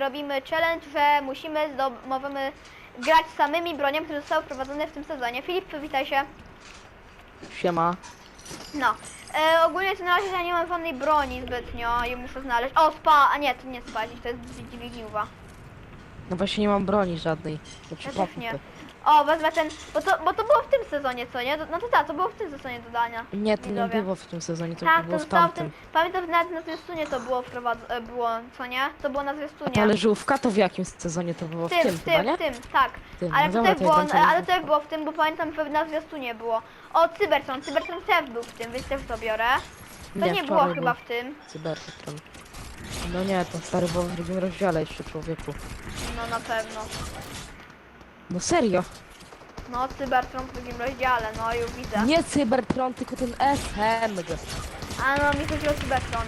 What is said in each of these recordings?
Robimy challenge, że musimy możemy grać samymi broniami, które zostały wprowadzone w tym sezonie. Filip, przywitaj się. Siema. No. E, ogólnie to na razie ja nie mam żadnej broni zbytnio i muszę znaleźć. O, spa, a nie, to nie spazić, to jest dźwigniuwa. No właśnie nie mam broni żadnej. Znaczy Ja też nie. O, wezmę ten, bo to, bo to było w tym sezonie, co nie? No to tak, to było w tym sezonie dodania. Nie, to nie Widzowie. było w tym sezonie, to Tak, było to w zostało w tamtym. tym. Pamiętam, nawet na zwiastunie to było wprowadzone, było, co nie? To było na zwiastunie. Ale żółwka to w jakim sezonie to było? w tym, tym, w chyba, tym, nie? w tym, tak. Tym, Ale no dobra, to było, jest tam ale co- tutaj było w tym, bo pamiętam, że na zwiastunie było. O, Cybertron, Cybertron też był w tym, więc też to biorę. To nie, Nie, było wczoraj chyba był. w tym. Cybertron. No nie, to stary było w drugim rozdziale jeszcze człowieku. No na pewno. No serio. No, Cybertron w drugim rozdziale, no już widzę. Nie Cybertron, tylko ten SMG. A no, mi chodzi o Cybertron.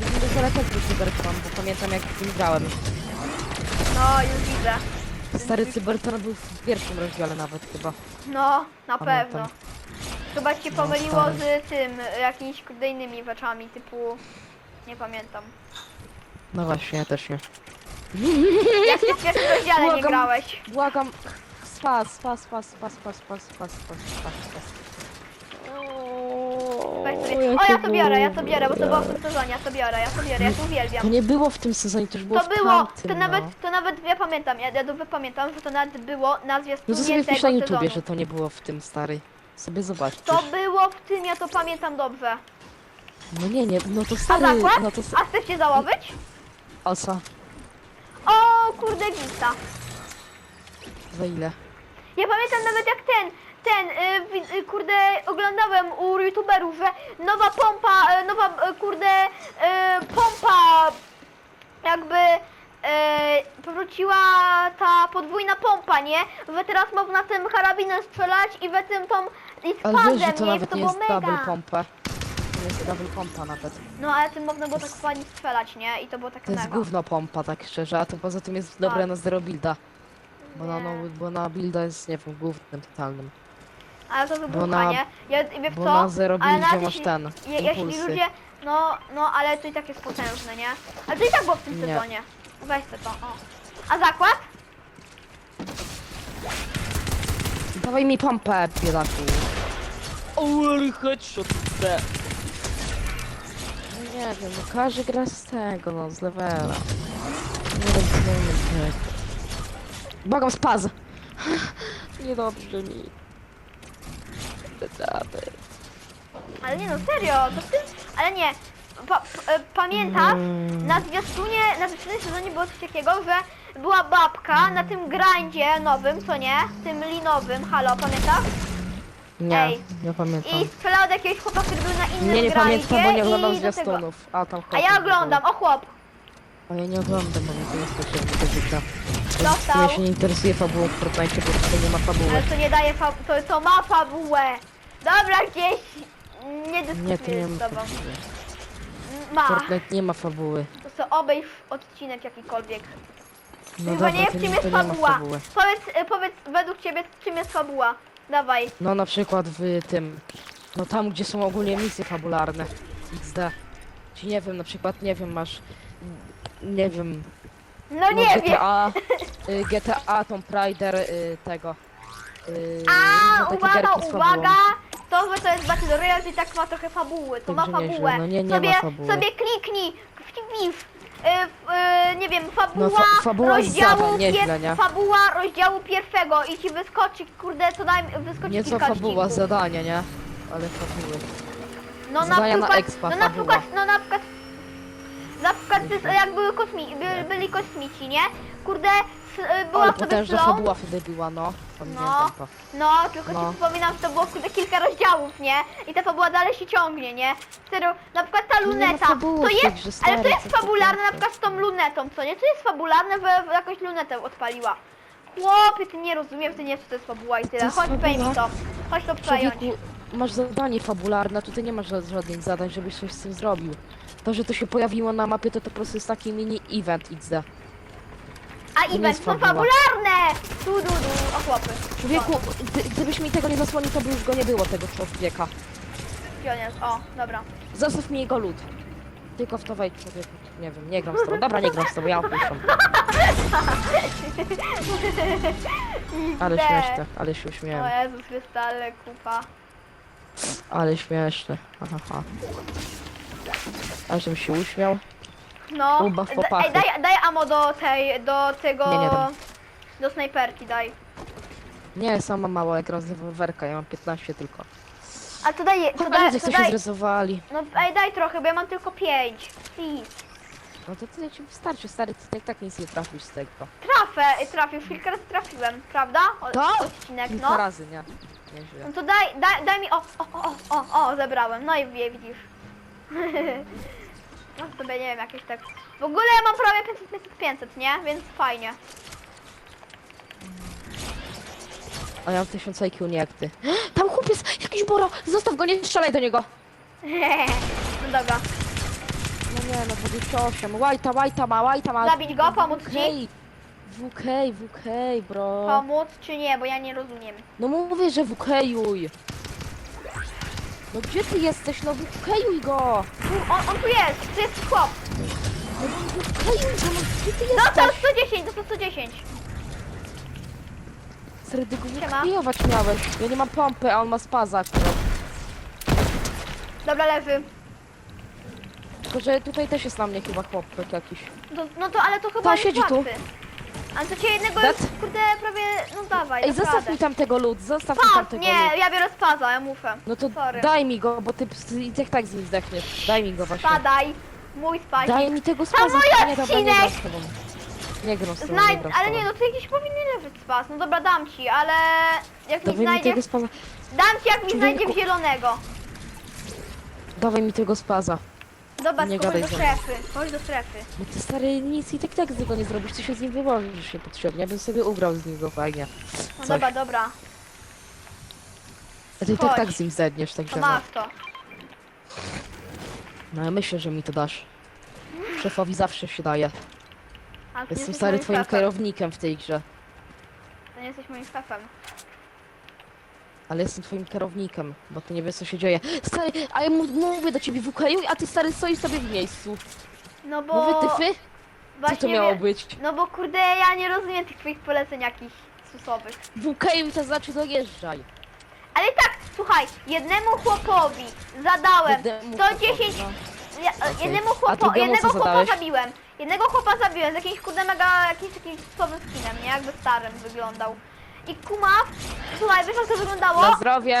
Drugim rozdziale też był Cybertron, bo pamiętam jak w nim grałem. No, już widzę. Stary Cybertron był w pierwszym rozdziale nawet chyba. No, na Pamiętam. pewno. Chyba ci się No, pomyliło stary. z tym, jakimiś kurde innymi rzeczami, typu... Nie pamiętam. No właśnie, ja też nie. Jak ty w pierwszym rozdziale nie Błagam. grałeś? Błagam. Spas, spas, spas, spas, spas, spas, spas, spas, spas, spas. Weź O, sobie. Ja to biorę, ja to biorę, bo to było w tym sezonie, ja to biorę, ja to biorę, ja to To uwielbiam. nie było w tym sezonie, to już było To w było, tamtym, to nawet, no. to nawet, ja pamiętam, ja, ja dobrze pamiętam, że to nawet było na No zwiastunie to sobie wpisz tego na YouTubie, sezonu. że to nie było w tym, stary. Sobie zobaczysz. To było w tym, ja to pamiętam dobrze. No nie, nie, no to A stary, zakład? no to... A chcesz się założyć? O co? O, kurde, gista. Za ile? Ja pamiętam nawet jak ten, ten, y, y, kurde, oglądałem u youtuberów, że nowa pompa, y, nowa, y, kurde, y, pompa, jakby y, powróciła ta podwójna pompa, nie? Że teraz można tym karabinem strzelać i we tym tą, i Ale wiesz, że to nie? nawet to nie było jest double mega. pompa. Jest double pompa nawet. No ale tym można było tak fajnie strzelać, nie? I to było takie To jest mega. gówno pompa, tak szczerze, a to poza tym jest dobre Tak. na zero builda. Bo na, no, bo na builda jest, nie wiem, gównem totalnym. Ale to wybucha, na- nie? Ja, wiesz Bo co? na zero Ale buildzie nawet masz jeśli- ten, Je, jeśli impulsy. ludzie, no, no, ale to i tak jest potężne, nie? Ale to i tak było w tym Nie. sezonie. Weź sobie to, o. A zakład? Dawaj mi pompę, biedaku. Oły, headshot B. Nie wiem, no każdy gra z tego, no, z levela. Nie rozumiem tego. Błagam, spaz! Niedobrze mi. Ale nie no, serio, to w tym, ale nie. Pa, p, e, pamiętasz, Mm. na zwiastunie, na zwiastunie sezonie było coś takiego, że była babka na tym grindzie nowym, co nie? Tym linowym, halo, pamiętasz? Nie, Ej. nie pamiętam. I strzelała do jakiegoś chłopa, który był na innym Nie, nie pamiętam, bo nie oglądam i do tego. zwiastunów. A tam A ja oglądam, o chłop. A ja nie oglądam, bo mnie to nie specjalnie do życia. Dostał. Ja się nie interesuję fabułą w Fortnite, bo tutaj nie ma fabuły. Ale to nie daje fa- to, to ma fabułę. Dobra, gdzieś nie Nie, to dyskutuję nie z ma tobą. fabuły. Ma. Fortnite nie ma fabuły. To co obejrz odcinek jakikolwiek. No Chyba dobra, nie wiem, to nie, czym to jest nie ma fabuła. fabuły. Powiedz, y, powiedz według ciebie, czym jest fabuła. Dawaj. No na przykład w tym, no tam gdzie są ogólnie misje fabularne, XD. Czy nie wiem, na przykład, nie wiem, masz, nie wiem, No no nie wiem. GTA, y, GTA, Tomb Raider, y, tego. Y, A, różne takie uwaga, gierki z fabułą. uwaga. To, że to jest Battle Royale, to i tak ma trochę fabuły. To ma nieźle, fabułę. no nie- nie sobie, ma fabuły. sobie kliknij. Wpisz. Y, y, nie wiem, fabuła, No, fa- fabuła rozdziału nieźle, pier- nie? fabuła rozdziału pierwszego i ci wyskoczy, kurde, co najmniej wyskoczy Nie co kilka fabuła, odcinków. zadania, nie? Ale fabuły. No na Zadania na przykład, expa, no na fabuła. przykład, no na przykład, na przykład to jest, jak były kosmi, by, byli kosmici, nie? Kurde, s, y, była Ale sobie potężna flow, fabuła wtedy była, no. Pamiętam No. to. no, tylko No. ci przypominam, że to było kurde kilka rozdziałów, nie? I ta fabuła dalej się ciągnie, nie? Wtedy, na przykład ta No nie ma luneta, fabuły to w tej jest, ale to stary, jest ty fabularne na gadasz? przykład z tą lunetą, co nie? To jest fabularne, że jakąś lunetę odpaliła. Chłopie, ty nie rozumiesz, ty nie wiesz, co to jest fabuła i tyle. jest Chodź, fabuła? mi to. Chodź to przejąć. Człowieku, masz zadanie fabularne, tutaj nie masz ża- żadnych zadań, żebyś coś z tym zrobił. To, że to się pojawiło na mapie, to to po prostu jest taki mini event XD. A nie event są fabularne! Tu, du, du, o chłopy. Człowieku, gdy, gdybyś mi tego nie zasłonił, to by już go nie było, tego człowieka. Jest? O, dobra. Zostaw mi jego lód. Tylko w to wejdź człowieku. Nie wiem, nie gram z tobą. Dobra, nie gram z tobą, ja opuszczam. Ale śmieszne, ale się O uśmiałem. Jezus, wystale kupa. Ale śmieszne. Aha, aha. A żebym się uśmiał? No, da- popachy. ej, daj, daj amo do tej, do tego... Nie, nie dam. Do snajperki daj. Nie, sama mała, jak rewolwerka, ja mam 15 tylko. A to daj, to Chyba daj, ludzie to coś się daj. zrezowali. No ej, daj trochę, bo ja mam tylko 5. Please. No to tyle ci wystarczy, stary, ty tak, tak nic nie trafisz z tego. Trafę, y, trafił, kilka razy trafiłem, prawda? O, Tak? Odcinek, Kilka no. razy, nie? Nieźle. No to daj, daj, daj mi, o, o, o, o, o, zebrałem, no i wie, widzisz. No sobie nie wiem, jakieś tak... W ogóle ja mam prawie 500, 500, 500, nie? Więc fajnie. A ja mam 1000 IQ, nie jak ty. Tam chłopiec, jakiś boro, zostaw go, nie strzelaj do niego. No dobra. No nie, no 28, łajta, łajta ma, łajta ma. Zabić go, pomóc ci? WK, WK, WK, bro. Pomóc czy nie, bo ja nie rozumiem. No mówię, że WK-juj. No gdzie ty jesteś? No WK-juj go. Tu, on, on tu jest, tu jest chłop. No WK-juj go, no gdzie ty Dostał jesteś? 110, dostał 110. Serdy go Siema. Miałeś. Ja nie mam pompy, a on ma spaza akurat. Dobra, leży. Tylko, że tutaj też jest na mnie chyba chłopek jakiś. No, no to, ale to chyba Ta, jest siedzi tu. łatwy. Ale to cię jednego Dat? już, kurde, prawie, no dawaj, Ej, zostaw mi tam tego lód, zostaw mi tam tego lód. nie, ja biorę spaza, ja muszę. No to Sorry. daj mi go, bo ty ty i tak tak z nim zdechniesz. Daj mi go właśnie. Spadaj. Mój spazik. Daj mi tego spaza. mój Nie, dobra, nie gram odcinek! z tobą. Nie gram z tobą, gram z Ale tobą. nie, no to jakiś powinien leżeć spas. No dobra, dam ci, ale jak mi Dawaj mi znajdziesz... tego spaza. Dam ci jak mi Człowieku. znajdziesz zielonego. Dawaj mi tego spaza. Dobra, Nie chodź do strefy. Chodź do strefy. Bo ty stary nic i tak tak z nie zrobisz, ty się z nim wyłożysz niepotrzebnie. Ja bym sobie ugrał z niego fajnie. No Coś. dobra, dobra. A ty i tak Chodź. tak z nim zedniesz, To także no. masz to. No ja myślę, że mi to dasz. Szefowi zawsze się daje. Ty nie Jestem jesteś stary moim twoim szefem. kierownikiem w tej grze. To nie jesteś moim szefem. Ale jestem twoim kierownikiem, bo ty nie wiesz co się dzieje. Stary, a ja mu- mówię do ciebie WK, a ty stary stoisz sobie w miejscu. No bo... Mówię ty fy? Co właśnie to miało wie- być? No bo kurde, ja nie rozumiem tych twoich poleceń jakichś susowych. WK to znaczy dojeżdżaj. Ale i tak, słuchaj, jednemu chłopowi zadałem Jednemu 110... chłopowi, no. Ja, jednemu A chłopo, drugiemu jednego co chłopa zadałeś? zabiłem. Jednego chłopa zabiłem z jakimś kurde mega, jakimś takim słabym skinem, nie? Jakby starym wyglądał. I kumaw, słuchaj, wiesz jak to wyglądało? Na zdrowie!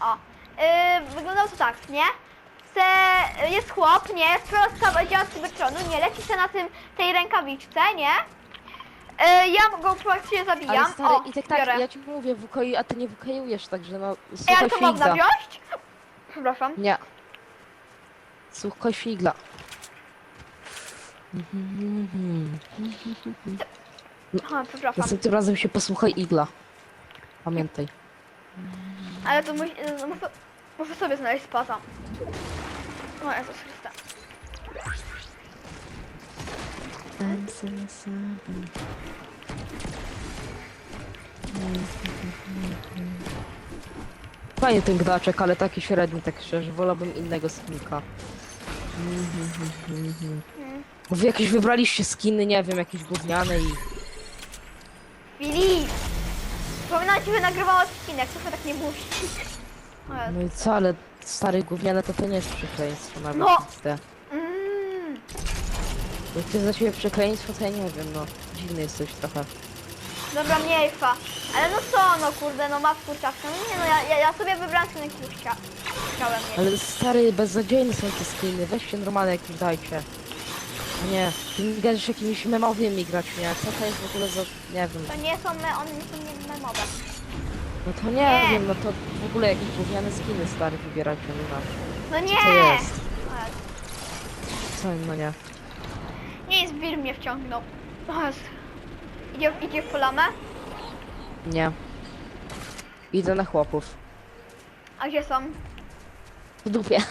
O, yy, wyglądało to tak, nie? Se, jest chłop, nie? Sprawa działa z cybertronu, nie? Leci se na tym, tej rękawiczce, nie? Yy, ja go praktycznie zabijam. Ale stary, o, i tak tak, biorę. ja ci mówię a ty nie WK-ujesz, także no, słuchaj ale to można figla. wziąć? Przepraszam. Nie. Słuchaj figla. Aha, przepraszam. Następnym razem się posłuchaj igla. Pamiętaj. Ale to musi, no, muszę, muszę sobie znaleźć spaza. O Jezus Chryste. Fajnie ten graczek, ale taki średni, tak szczerze. Wolałbym innego skinka. Mm. Bo wy jakieś wybraliście skiny, nie wiem, jakieś gówniane i... Filip! Wspominam ci, że nagrywała odcinek, to tak nie Jezu. No i co, ale stary gówniane to to nie jest przekleństwo nawet. No. Mm. Jak to jest za ciebie przekleństwo, to ja nie wiem, no. Dziwny jesteś trochę. Dobra, mniejsza. Ale no co, no kurde, no ma kurczawkę. No nie no, ja, ja, ja sobie chcia, chciałem mieć. Ale stary, beznadziejne są te skiny, weźcie normalne jakieś dajcie. A nie, ty mi gadasz jakimiś memowymi grać, nie? Co to jest w ogóle za... nie wiem. To nie są me, one nie są nie memowe. No to nie, Nie. wiem, no to w ogóle jakieś gówniane skiny stary wybierać, nie wiem. No nie! Co to jest? Co, no nie. Nie jest wir mnie wciągnął. O. Idzie, idzie w polamę? Nie. Idę na chłopów. A gdzie są? W dupie.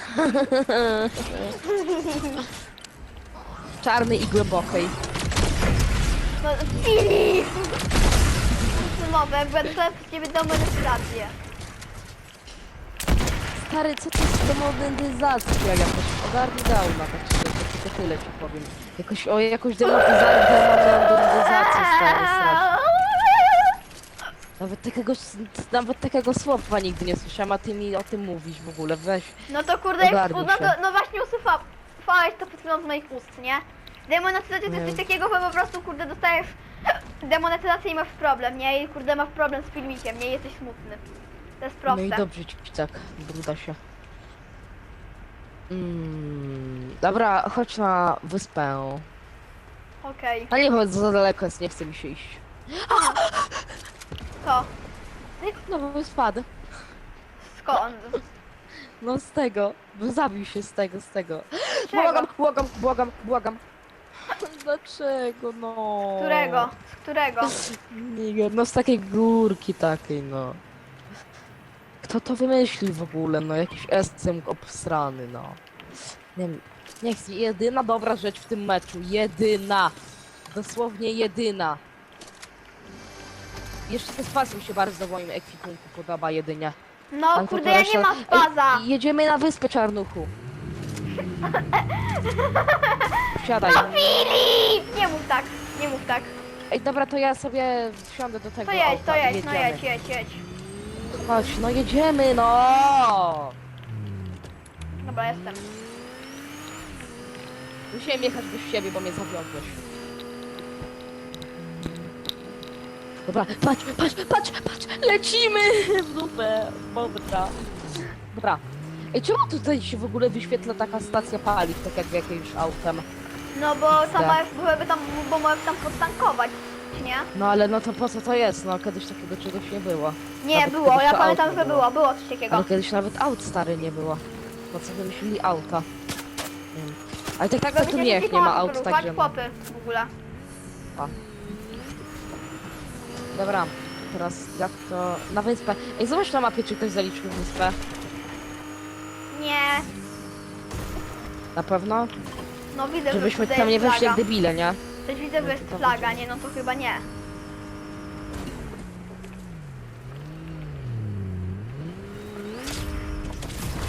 Czarnej i głębokiej. No, Filip! Mowy, będę sobie z ciebie dał manipulację. stary, co to jest demonetyzacja jakaś? Ogarnij downa, tak szczerze, to tylko tyle ci powiem. Jakoś, o jakąś demonetyzację, demonetyzację, stary, strasznie. Nawet takiego, s- nawet takiego słowa nigdy nie słyszałam, a ty mi o tym mówisz w ogóle, weź. No to kurde, jak, Ogarnij no, to, no właśnie usypałeś to przed chwilą z moich ust, nie? Demonetyzacja to jest coś takiego, że po prostu kurde dostajesz demonetyzację i masz problem, nie? I kurde masz problem z filmikiem, nie? Jesteś smutny. To jest proste. No i dobrze ci tak, bruda się. Mm, dobra, chodź na wyspę. Okej, A nie chodź za daleko jest, nie chce mi się iść. to. No bo spadł. Skąd? No z tego, bo zabił się z tego, z tego. Czego? Błagam, błagam, błagam, błagam. Dlaczego no? Z którego? Z którego? Wiem, no z takiej górki takiej, no. Kto to wymyślił w ogóle, no jakiś escem obsrany, no. Nie wiem, niech jest jedyna dobra rzecz w tym meczu, jedyna. Dosłownie jedyna. Jeszcze ten spas mi się bardzo w moim ekwipunku podoba jedynie. No kurde, ja nie mam spaza. Ej, jedziemy na wyspę Czarnuchu. Wsiadaj. No Filip! Nie mów tak, nie mów tak. Ej, dobra, to ja sobie wsiądę do tego To jedź, auta to i jedź, no jedziemy. jedź, jedź, jedź. Chodź, no jedziemy, no! Dobra, jestem. Musiałem jechać bez siebie, bo mnie zawiodłeś. Dobra, patrz, patrz, patrz, patrz, lecimy w dupę, dobra. Dobra. Ej, czemu tutaj się w ogóle wyświetla taka stacja paliw, tak jak w jakimś autem? No bo tam możesz, byłyby tam, bo możesz tam podtankować, nie? No ale no to po co to jest? No kiedyś takiego czegoś nie było. Nie, Nawet było, ja pamiętam, że było. było, coś takiego. Ale kiedyś nawet aut stary nie było. Po co wymyślili auta? Nie wiem. Ale tak tak to tu nie, ma aut, no. popy w ogóle. Dobra, teraz jak to... Na wyspę. Ej, zobacz na mapie, czy ktoś zaliczył wyspę. Nie, Na pewno? No widzę, że Żebyśmy tutaj tam nie weszli jak debile, nie? Też widzę, No że to jest chodzi. nie, no to chyba nie.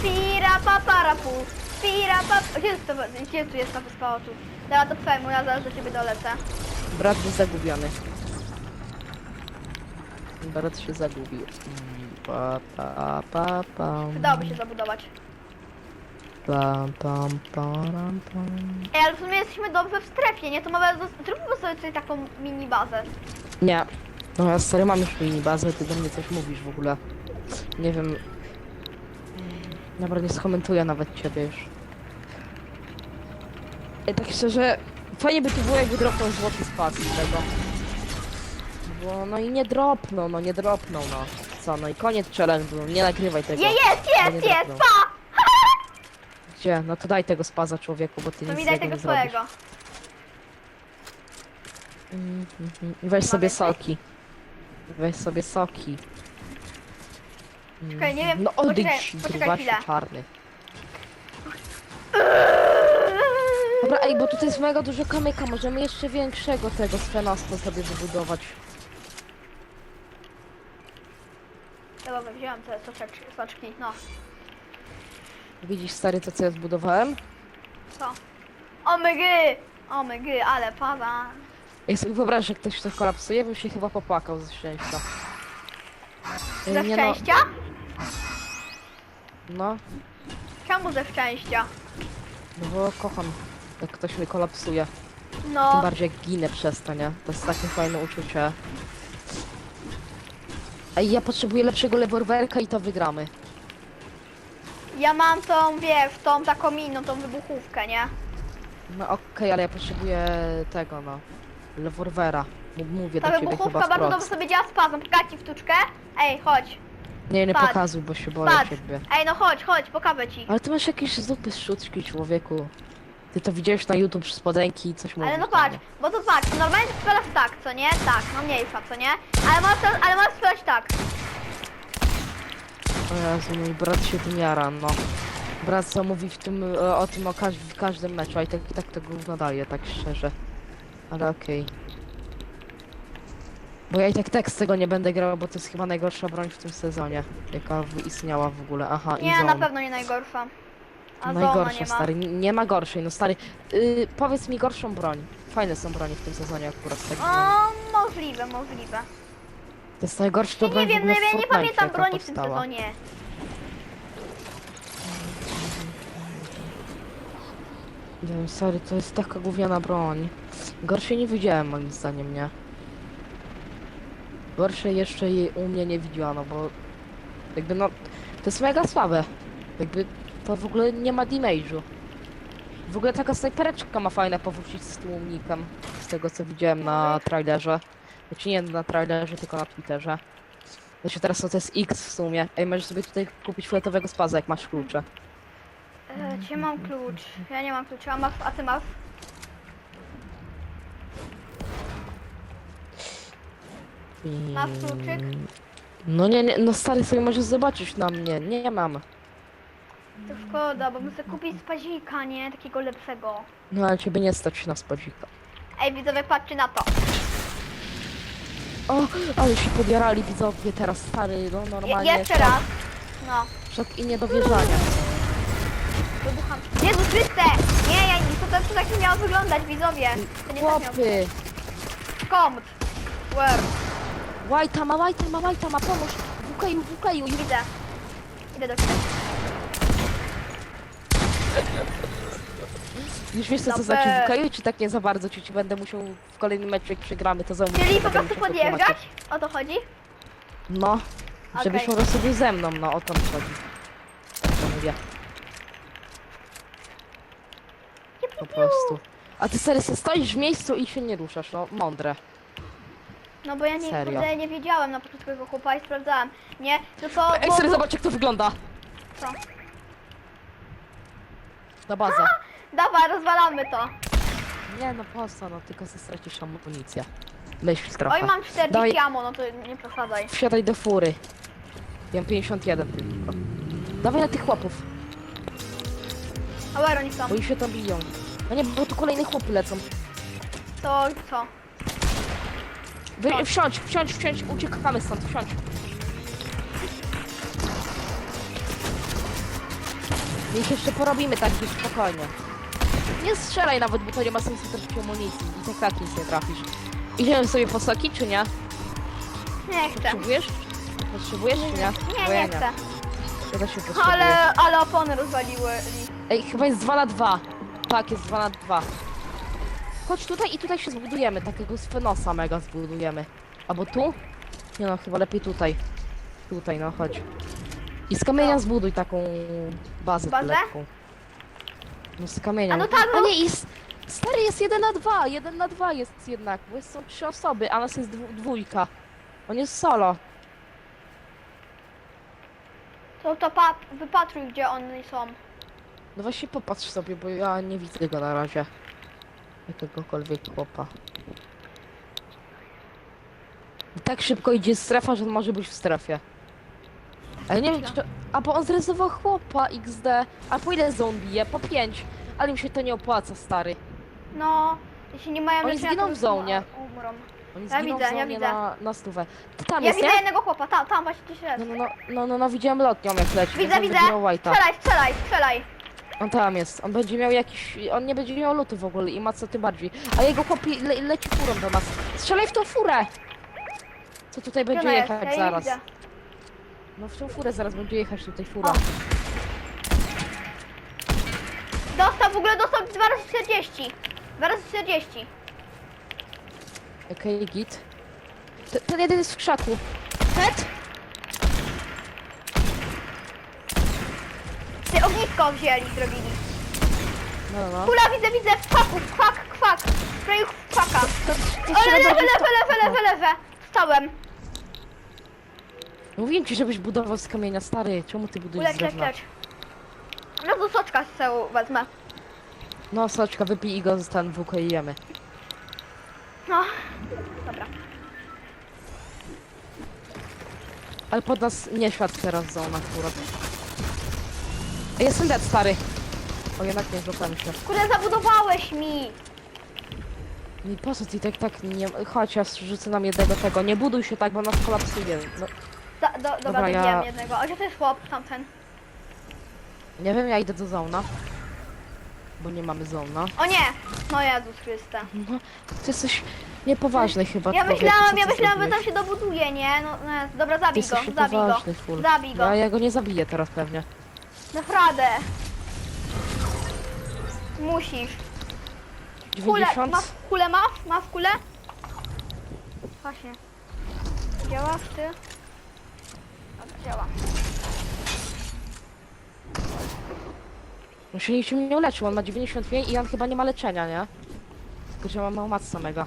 Fira paparapu, fira pap... Gdzie, jest to, gdzie tu jest ta wyspa? O, tu. Dobra, to przejmuj, ja zaraz do ciebie dolecę. Brat był zagubiony. Brat się zagubił. Pa, pa, pa, pam. Przydałoby się zabudować. Pam, pam, param, pam. Ej, ale w sumie jesteśmy dobrze w strefie, nie? To może dos- zróbmy sobie tutaj taką mini bazę. Nie. No ja stary mam już mini bazę, ty do mnie coś mówisz w ogóle. Nie wiem. Dobra, nie skomentuję nawet ciebie już. Ej, tak szczerze, fajnie by tu było jakby dropnął złoty spas z tego. Bo no i nie dropną, no nie dropną, no. Co, no i koniec challenge'u, nie nagrywaj tego. Je, jest, nie jest, jest, dropną. pa! Gdzie? No to daj tego spaza człowieku, bo ty To nic mi daj tego nie zrobisz. swojego. Mm, mm, mm. Weź sobie więcej? soki. Weź sobie soki. Mm, Czekaj, nie wiem, No poczekaj- odejdź, poczekaj chwilę. czarny. Dobra, ej, bo tutaj jest mega dużo kamyka, możemy jeszcze większego tego sfenasta sobie wybudować. Dobra, wziąłem te soczeczki, soczki, no. Widzisz stary to co ja zbudowałem? Co? Omygy! Omygy, ale pada. Ja sobie wyobrażam, że ktoś to kolapsuje, bym się chyba popłakał ze szczęścia. Ze nie szczęścia? No, no, Czemu ze szczęścia? no bo kocham, jak ktoś mnie kolapsuje. Tym No, bardziej jak ginę przez to, nie? To jest takie fajne uczucie. Ej, ja potrzebuję lepszego leworwerka i to wygramy. Ja mam tą, wiesz, tą taką inną, tą wybuchówkę, nie? No okej, ale ja potrzebuję tego, no. Leworwera. M- Mówię Ta do ciebie wybuchówka chyba bardzo dobrze wprost. sobie działa z pazą. Pokaż ci wtuczkę. Ej, chodź, Nie, nie patrz. pokazuj, bo się boję patrz. ciebie. Ej, no chodź, chodź, pokażę ci. Ale ty masz jakieś zupy z sztuczki, człowieku. Ty to widziałeś na YouTube spodenki i coś mówisz. Ale no do patrz, mnie. bo to patrz, normalnie strzelasz tak, co nie? Tak, no mniejsza, co nie? Ale możesz, ale możesz strzelać tak. Jezu, mój brat się wymiara, no. Brat co mówi w tym, e, o tym o każ w każdym meczu, a i tak, i tak to gówno daje, tak szczerze. Ale okej. Bo ja i tak tekst tego nie będę grał, bo to jest chyba najgorsza broń w tym sezonie, jaka istniała w ogóle. Aha, i Nie, na pewno nie najgorsza. A zona Najgorsza, nie ma. stary, nie, nie ma gorszej, no stary. Yy, powiedz mi gorszą broń. Fajne są broni w tym sezonie akurat. Tak O, możliwe, możliwe. To jest najgorsza Ja broń nie w wiem, ogóle w wiem, nie Fortnite, pamiętam jaka broni w tym powstała. sezonie. Nie wiem, sorry, to jest taka gówniana broń. Gorszej nie widziałem moim zdaniem, nie? Gorszej jeszcze jej u mnie nie widziano, bo jakby no, to jest mega słabe. Jakby to w ogóle nie ma damage'u. W ogóle taka snajpereczka ma fajne powrócić z tłumnikiem, z tego co widziałem na trailerze. Znaczy nie na trailerze, tylko na Twitterze. Znaczy teraz to jest X w sumie. Ej, możesz sobie tutaj kupić fioletowego spaza, jak masz klucze. E, Gdzie mam klucz? Ja nie mam klucza, a, masz, a ty masz? Masz kluczyk? No nie, nie, no stary sobie możesz zobaczyć na mnie, nie mam. To szkoda, bo muszę kupić spazika, nie? Takiego lepszego. No ale ciebie nie stać na spodzika. Ej, widzowie, patrzcie na to. O, ale się podjarali widzowie teraz, stary, no Je, normalnie. jeszcze raz. No, Szok i niedowierzania. wybucham. Jezus Chryste! Nie, ja nie, to, to, to tak nie miało wyglądać, widzowie. To nie tak miało Chłopy! Łajta ma, łajta ma, łajta ma, pomóż! Wukaju, wukaju, Widzę. Idę do ciebie. Już wiesz co Dobra. znaczy wukaju, czy tak nie za bardzo, czy ci będę musiał w kolejnym meczu jak przegramy, to znowu Czyli po prostu podjeżdżać? O to chodzi? No, żebyś po prostu był ze mną, no o to mi chodzi. Tak to mówię. Po prostu. A ty serio se stoisz w miejscu i się nie ruszasz, no mądre. No bo ja nie, Serio? kurde, nie wiedziałem na początku jego chłopa i sprawdzałem. Nie, tylko... Ej, bo- serio, zobacz jak to wygląda. Co? Ta baza. Dawaj, rozwalamy to. Nie no po co, no tylko se stracisz amunicję. Myśl trochę. Oj, mam 40 Dawaj. ammo, no to nie przesadzaj. Wsiadaj do fury. Ja mam 51 tylko. Dawaj na tych chłopów, A where oni są? bo ich się tam biją. No nie, bo tu kolejne chłopy lecą. To co? Wy, wsiądź, wsiądź, wsiądź, uciekamy stąd, wsiądź. Niech jeszcze porobimy tak gdzieś spokojnie. Nie strzelaj nawet, bo to nie ma sensu trafić amunicji. I tak tak nic nie trafisz. Idziemy sobie po soki, czy nie? Nie chcę. Potrzebujesz? Potrzebujesz, czy nie? Nie, Bo nie, ja chcę. Ja też się potrzebuję. Ale, ale opony rozwaliły. Ej, chyba jest 2 na 2. Tak, jest 2 na 2. Chodź tutaj i tutaj się zbudujemy. Takiego sfenosa mega zbudujemy. Albo tu? Nie no, chyba lepiej tutaj. Tutaj, no chodź. I z kamienia Co? zbuduj taką bazę, Bazę? lekką. No z kamienia. A no tak, no. nie, jest... Stary, jest 1 na 2. 1 na 2 jest jednak, bo są trzy osoby, a nas jest dwu, dwójka. On jest solo. To to pa wypatruj, gdzie oni są. No właśnie popatrz sobie, bo ja nie widzę go na razie. Jakiegokolwiek chłopa. I tak szybko idzie strefa, że on może być w strefie. Ale nie wiem czy... A bo on zrezował chłopa XD. A po ile zombie? Po 5. Ale mi się to nie opłaca, stary. No, jeśli nie mają Oni leczenia, zginą to w zonie. Umrą. Oni Ja zginą widzę, w ja zonie widzę. na, na stówę. Ty tam Ja jest, widzę nie? jednego chłopa, tam, tam właśnie gdzieś jest. No, no, no, no, no, no, widziałem lotnią jak leci. Widzę, widzę. white'a. Strzelaj, strzelaj, strzelaj. On tam jest. On będzie miał jakiś. On nie będzie miał lutu w ogóle i ma co tym bardziej. A jego chłopi le, leci furą do nas. Strzelaj w tą furę! Co tutaj Gdzie będzie ona jest? jechać Ja jej zaraz? widzę. No w tą furę zaraz będzie jechać tutaj fura. O. Dostał, w ogóle dostał 2 razy 40. 2 razy 40. Okej, git. Ten, ten jeden jest w krzaku. Pet! Ty ognisko wzięli, zrobili. No, no, no. Kula, widzę, widzę, w kwaku, kwak, kwak. Sprayu kwaka. To, to O, trzeba lewe, zrobić lewe, to- lewe, lewe, lewe. Stałem. Mówiłem ci, żebyś budował z kamienia, stary. Czemu ty budujesz z Leć, leć, drewna? leć. No to soczka z całą wezmę. No, soczka, wypij i go zostań w i jemy. No, dobra. Ale pod nas nie świat teraz zona akurat. Ej, Jestem dead, stary. O, jednak nie złapałem się. Kurde, zabudowałeś mi. I po co ty tak, tak nie... Chodź, ja rzucę nam jednego tego. Nie buduj się tak, bo nas kolapsuje. No, Da, do, dobra, Dobra, ja- dobiłem jednego. A gdzie to jest chłop tamten? nie wiem, ja idę do zona. Bo nie mamy zona. O nie! No Jezus Chryste. No, ty jesteś niepoważny chyba. Ja myślałam, co ja ty myślałam, że zrobiłeś? tam się dobuduje, nie? No, no dobra, Ty zabij go, jesteś zabij go. niepoważny, full. Zabij go. Ja, ja go nie zabiję teraz pewnie. Naprawdę. Musisz. Kulę, 90? masz kulę, masz? Masz kulę? Właśnie. Działasz ty? Dobra, działa. On się niczym nie uleczył, on ma 95 i on chyba nie ma leczenia, nie? Tylko, że ma mało mat samego.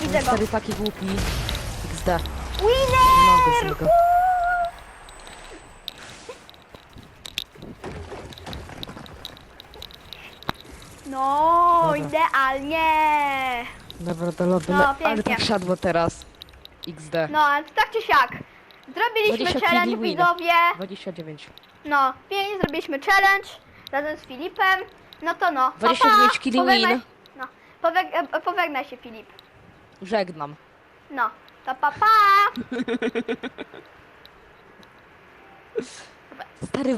Widzę go. stary taki głupi. XD. Mogę z Winner! niego. No, Dobra. idealnie. Dobra, do lobby. No, No, ale pięknie. tak siadło teraz. XD. No, ale tak czy siak. Zrobiliśmy 20 challenge, win. widzowie. 29. No, pięknie zrobiliśmy challenge razem z Filipem. No to no. Pa, 29 pa. Pożegnaj- win. No, poweg e, pożegnaj się Filip. Żegnam. No, to pa pa. Stary,